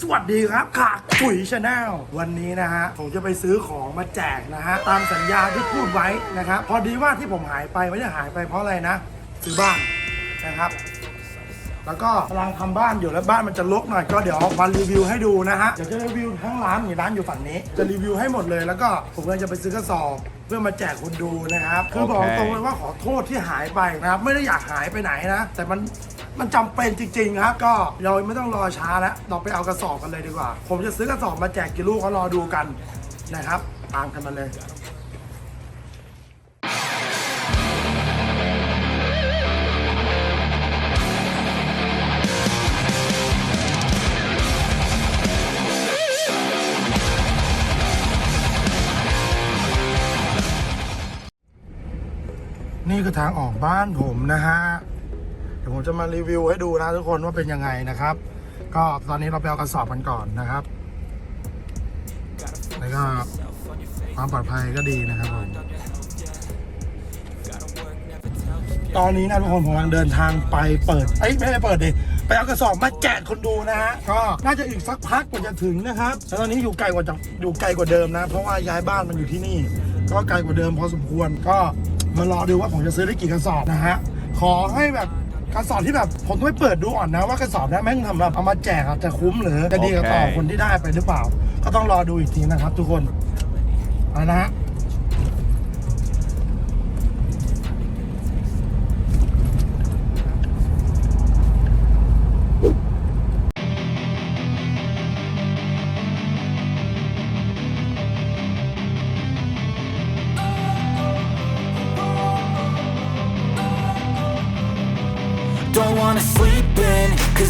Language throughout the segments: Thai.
สวัสดีครับขากปุ๋ยชาแนลวันนี้นะฮะผมจะไปซื้อของมาแจกนะฮะตามสัญญาที่พูดไว้นะครับพอดีว่าที่ผมหายไปไม่ได้หายไปเพราะอะไรนะ ซื้อบ้านนะครับ แล้วก็กำลังทำบ้านอยู่แล้วบ้านมันจะรกหน่อยก็เดี๋ยวมารีวิวให้ดูนะฮะเดี๋ยวจะรีวิวทั้งร้านนี่ร้านอยู่ฝั่งนี้ จะรีวิวให้หมดเลยแล้วก็ผมเลยจะไปซื้อกระสอบเพื่อมาแจกคนดูนะครับคือบอกตรงเลยว่าขอโทษที่หายไปนะครับไม่ได้อยากหายไปไหนนะ แต่มัน มันจำเป็นจริงๆครับ ก็เราไม่ต้องรอช้าแล้ว เราไปเอากระสอบกันเลยดีกว่า ผมจะซื้อกระสอบมาแจกกี่ลูกก็รอดูกันนะครับ ตามกันมาเลยนี่คือทางออกบ้านผมนะฮะ ดี๋ยวผมจะมารีวิวให้ดูนะทุกคนว่าเป็นยังไงนะครับ ก็ตอนนี้เราไปเอากระสอบกันก่อนนะครับ แล้วก็ความปลอดภัยก็ดีนะครับผมตอนนี้นะทุกคนผมกำลังเดินทางไปเปิดเอ้ยไม่ได้เปิดดิไปเอากระสอบมาแจกคนดูนะฮะก็น่าจะอีกสักพักกว่าจะถึงนะครับแล้วตอนนี้อยู่ไกลกว่าจะอยู่ไกลกว่าเดิมนะ เพราะว่าย้ายบ้านมันอยู่ที่นี่ ก็ไกลกว่าเดิมพอสมควรก็มารอดูว่าผมจะซื้อได้กี่กระสอบนะฮะขอให้แบบ กระสอบที่แบบผมต้องไปเปิดดูก่อนนะว่ากระสอบเนี้แม่งทำแบบเอามาแจกอะจะคุ้มหรือจะดีกับต่อโอเค คนที่ได้ไปหรือเปล่า ก็ต้องรอดูอีกทีนะครับ ทุกคนเอานะฮะ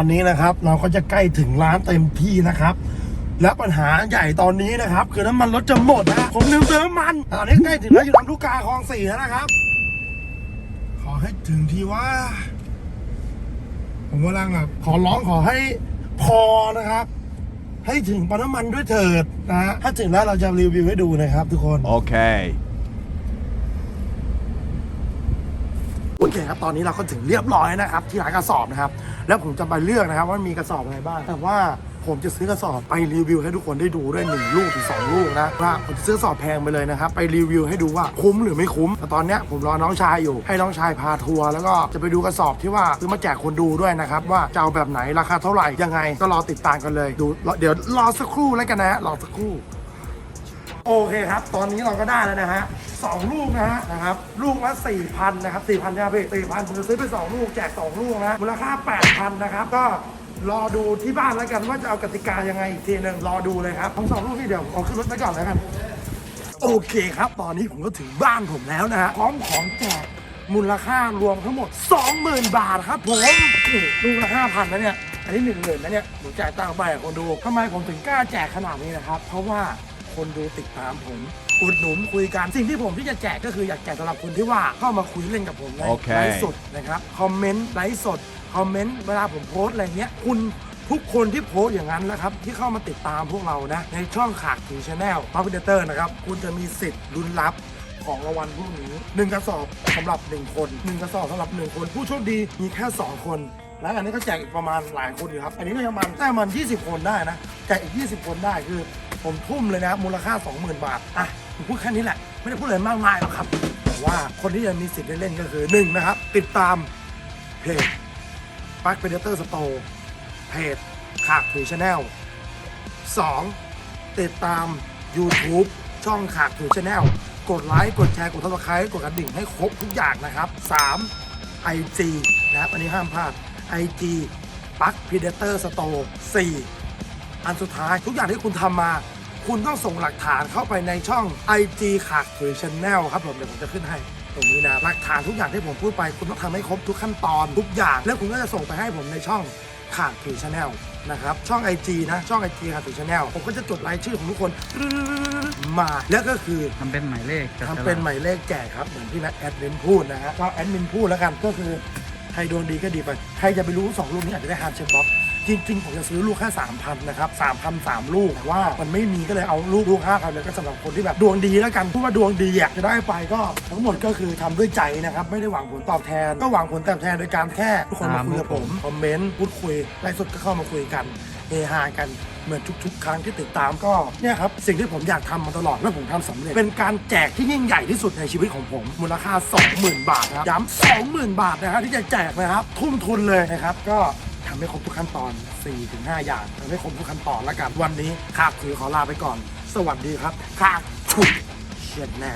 อนนี้นะครับ เราก็จะใกล้ถึงร้านเต็มที่นะครับ และปัญหาใหญ่ตอนนี้นะครับ คือน้ำมันรถจะหมดนะผมลืมเติมน้ำมันตอนนี้ใกล้ถึงแล้วอยู่ลำลูกกาคลองสี่แล้วนะครับ ขอให้ถึงที่ว่า ผมกำลังแบบขอร้องขอให้พอนะครับ ให้ถึงปั๊มน้ำมันด้วยเถิดนะฮะถ้าถึงแล้วเราจะรีวิวให้ดูนะครับทุกคน Okay. โอเคครับ ตอนนี้เราก็ถึงเรียบร้อยนะครับ ที่ร้านกระสอบนะครับ แล้วผมจะไปเลือกนะครับ ว่ามีกระสอบอะไรบ้าง แต่ว่าผมจะซื้อกระสอบไปรีวิวให้ทุกคนได้ดูด้วยหนึ่งลูกถึงสองลูกนะว่าผมจะซื้อกระสอบแพงไปเลยนะครับ ไปรีวิวให้ดูว่าคุ้มหรือไม่คุ้มแต่ตอนเนี้ยผมรอน้องชายอยู่ ให้น้องชายพาทัวร์แล้วก็จะไปดูกระสอบที่ว่าซื้อมาแจกคนดูด้วยนะครับว่าจะเอาแบบไหนราคาเท่าไหร่ยังไงก็รอติดตามกันเลยดูเดี๋ยวรอสักครู่แล้วกันนะรอสักครู่ โอเคครับ ตอนนี้เราก็ได้แล้วนะฮะสองลูกนะฮะนะครับ ลูกละสี่พันนะครับสี่พันใช่ไหมพี่สี่พันผมจะซื้อไปสองลูกแจกสองลูกนะมูลค่าแปดพันนะครับ ก็รอดูที่บ้านแล้วกันว่าจะเอากติกายังไงอีกทีหนึ่งรอดูเลยครับทั้งสองลูกนี่เดี๋ยวเอาขึ้นรถไปก่อนแล้วกัน โอเคครับ ตอนนี้ผมก็ถึงบ้านผมแล้วนะฮะพร้อมของแจกมูลค่ารวมทั้งหมด 20,000 บาทครับผมนี่ลูกละ5,000นะเนี่ยอันนี้หนึ่งหมื่นนะเนี่ยผมจ่ายตังค์ไปคนดูทำไมผมถึงกล้าแจกขนาดนี้นะครับ เพราะว่า คนดูติดตามผมอุดหนุนคุยกันสิ่งที่ผมที่จะแจกก็คืออยากแจกสำหรับคนที่ว่าเข้ามาคุยเล่นกับผมในโอเค ไลฟ์สดนะครับคอมเมนต์ไลฟ์สดคอมเมนต์เวลาผมโพสต์อะไรเงี้ยคุณทุกคนที่โพสต์อย่างนั้นนะครับที่เข้ามาติดตามพวกเรานะในช่องขากถีชาแนลมาพิเตอร์นะครับคุณจะมีสิทธิ์ลุ้นรับของรางวัลพวกนี้หนึ่งกระสอบสำหรับหนึ่งคนหนึ่งกระสอบสำหรับหนึ่งคนผู้โชคดีมีแค่สองคน แล้วอันนี้ก็แจกอีกประมาณหลายคนอยู่ครับ อันนี้ก็ประมาณได้ประมาณ20 คนได้นะแจกอีก 20 คนได้คือ ผมทุ่มเลยนะครับมูลค่า 20,000 บาท อะ ผมพูดแค่นี้แหละ ไม่ได้พูดอะไรมากมายหรอกครับ แต่ว่าคนที่จะมีสิทธิ์ได้เล่นก็คือหนึ่งนะครับ ติดตามเพจปักเ p เดเตอร์สโตร์เพจขากถีชาแนล 2. ติดตาม YouTube ช่องขากถือชาแนลกดไลค์ กดแชร์ กดทับสไครต์กดกระดิ่งให้ครบทุกอย่างนะครับ 3. IG นะครับ อันนี้ห้ามพลาด IG ปัก Predator Store 4 อันสุดท้ายทุกอย่างที่คุณทำมา คุณต้องส่งหลักฐานเข้าไปในช่อง IG ขากถือชาแนลครับผมเดี๋ยวผมจะขึ้นให้ตรงนี้นะหลักฐานทุกอย่างที่ผมพูดไป คุณต้องทำให้ครบทุกขั้นตอนทุกอย่าง แล้วคุณก็จะส่งไปให้ผมในช่องขาดถือชาแนลนะครับ ช่อง IG นะ ช่อง IG ขาดถือชาแนลผมก็จะจดรายชื่อของทุกคนมา แล้วก็คือทำเป็นหมายเลขจับฉลากทำเป็นหมายเลขแจกครับ เหมือนที่นักแอดมินพูดนะฮะก็แอดมินพูดแล้วกันก็คือใค รดวงดีก็ดีไป ใครจะไปรู้สองลูกนี้อาจจะได้ฮาร์ดเชฟบ็อกจริงๆ ผมจะซื้อลูกแค่สามพันนะครับสามพันสามลูกแต่ว่ามันไม่มีก็เลยเอาลูกลูกห้าพันเลยก็สำหรับคนที่แบบดวงดีแล้วกันพูดว่าดวงดีอะจะได้ไปก็ทั้งหมดก็คือทำด้วยใจนะครับ ไม่ได้หวังผลตอบแทน ก็หวังผลตอบแทนโดยการแค่ทุกคนมาคุยกับผมคอมเมนต์พูดคุยไลฟ์สดก็เข้ามาคุยกัน เฮฮากันเหมือนทุกๆ ครั้งที่ติดตามก็เนี่ยครับสิ่งที่ผมอยากทำมาตลอดและผมทำสำเร็จ เป็นการแจกที่ยิ่งใหญ่ที่สุดในชีวิตของผม มูลค่า 20,000 บาทนะครับย้ำ20,000 บาทนะครับที่จะแจกนะครับ ทุ่มทุนเลยนะครับ ก็ทำให้ครบทุกขั้นตอน 4-5 อย่างทำให้ครบทุกขั้นตอนแล้วกันวันนี้ข้าถือขอลาไปก่อน สวัสดีครับข้าชุยเชียนแน่